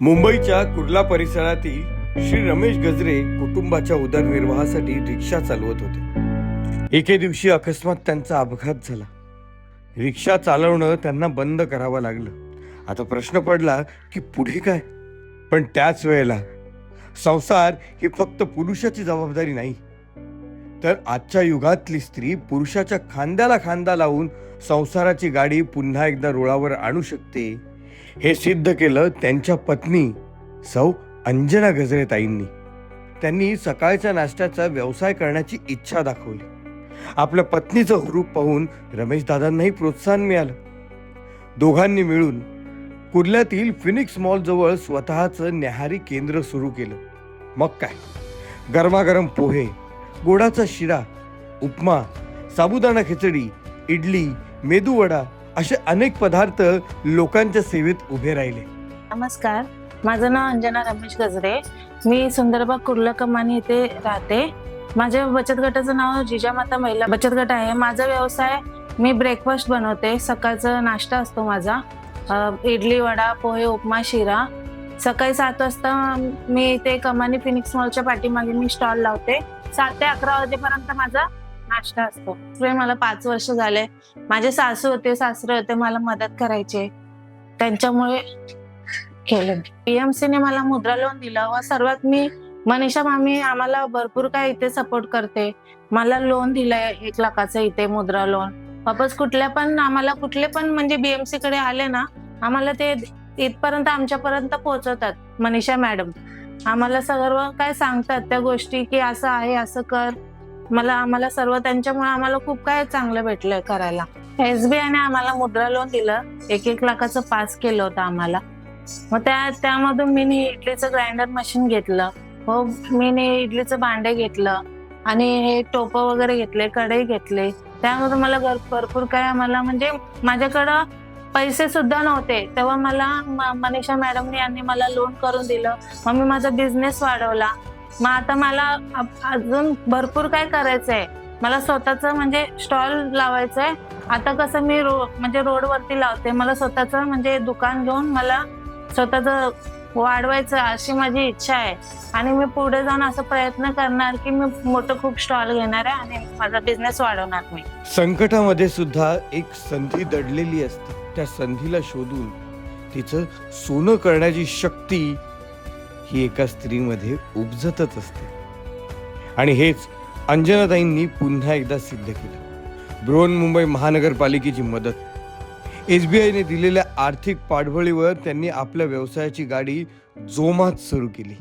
मुंबईच्या कुर्ला परिसरातील श्री रमेश गजरे कुटुंबाच्या उदरनिर्वाहासाठी रिक्षा चालवत होते. एके दिवशी अकस्मात त्यांचा अपघात झाला. रिक्षा चालवणं त्यांना बंद करावं लागलं. आता प्रश्न पडला की पुढे काय? पण त्याच वेळेला संसार ही फक्त पुरुषाची जबाबदारी नाही. तर आजच्या युगातली स्त्री पुरुषाच्या खांद्याला खांदा लावून संसाराची गाडी पुन्हा एकदा रुळावर आणू शकते? हे सिद्ध केलं त्यांच्या पत्नी सौ अंजना गजरे ताईंनी त्यांनी सकाळच्या नाश्त्याचा व्यवसाय करण्याची इच्छा दाखवली. आपल्या पत्नीचं हुरूप पाहून रमेश दादांनाही प्रोत्साहन मिळालं. दोघांनी मिळून कुर्ल्यातील फिनिक्स मॉलजवळ स्वतःचं न्याहारी केंद्र सुरू केलं. मग काय? गरमागरम पोहे गोडाचा शिरा उपमा साबुदाणा खिचडी इडली मेदूवडा असे अनेक पदार्थ लोकांच्या सेवेत उभे राहिले. नमस्कार. माझं नाव अंजना रमेश गजरे. मी सुंदरबाग कुर्ला कमानी येथे राहते. माझ्या बचत गटाचं नाव जिजामाता महिला बचत गट आहे. माझा व्यवसाय मी ब्रेकफास्ट बनवते. सकाळचा नाश्ता असतो माझा. इडली वडा पोहे उपमा शिरा. सकाळी सात वाजता मी इथे कमानी फिनिक्स मॉलच्या पाठीमागे मी स्टॉल लावते. सात ते अकरा वाजेपर्यंत माझा नाश्ता असतो. मला पाच वर्ष झाले. माझे सासू होते सासरे होते मला मदत करायचे. त्यांच्यामुळे केलं. पीएमसीने मला मुद्रा लोन दिलं व सर्वात मी मनीषा मामी आम्हाला भरपूर काय इथे सपोर्ट करते. मला लोन दिलंय एक लाखाचं इथे मुद्रा लोन वापस कुठल्या पण आम्हाला कुठले पण म्हणजे बीएमसी कडे आले ना आम्हाला ते इथपर्यंत आमच्यापर्यंत पोहोचवतात मनीषा मॅडम. आम्हाला सर्व काय सांगतात त्या गोष्टी की असं आहे असं कर. मला आम्हाला सर्व त्यांच्यामुळे आम्हाला खूप काय चांगलं भेटलंय करायला. एसबीआयने आम्हाला मुद्रा लोन दिलं. एक एक लाखाचं पास केलं होतं आम्हाला. मग त्या त्यामधून मी इडलीचं ग्राइंडर मशीन घेतलं. हो मी इडलीचं भांडे घेतलं. आणि हे टोपं वगैरे घेतले कढई घेतले. त्यामधून मला भरपूर काय आम्हाला म्हणजे माझ्याकडं पैसे सुद्धा नव्हते. तेव्हा मला मनीषा मॅडमनी यांनी मला लोन करून दिलं. मग मी माझा बिझनेस वाढवला. मग आता मला अजून भरपूर काय करायचंय. मला स्वतःच म्हणजे स्टॉल लावायचंय. आता कसं मी रो म्हणजे रोडवरती लावते. मला स्वतःच म्हणजे दुकान घेऊन मला स्वतःच वाढवायचं अशी माझी इच्छा आहे. आणि मी पुढे जाऊन असं प्रयत्न करणार की मी मोठं खूप स्टॉल घेणार आहे आणि माझा बिझनेस वाढवणार मी. संकटामध्ये सुद्धा एक संधी दडलेली असते. त्या संधीला शोधून तिचं सोनं करण्याची शक्ती ही एका स्त्रीमध्ये उपजतच असते. आणि हेच अंजनाताईंनी पुन्हा एकदा सिद्ध केलं. बृहन्मुंबई महानगरपालिकेची मदत. एस बी आयने दिलेल्या आर्थिक पाठबळीवर त्यांनी आपल्या व्यवसायाची गाडी जोमात सुरू केली.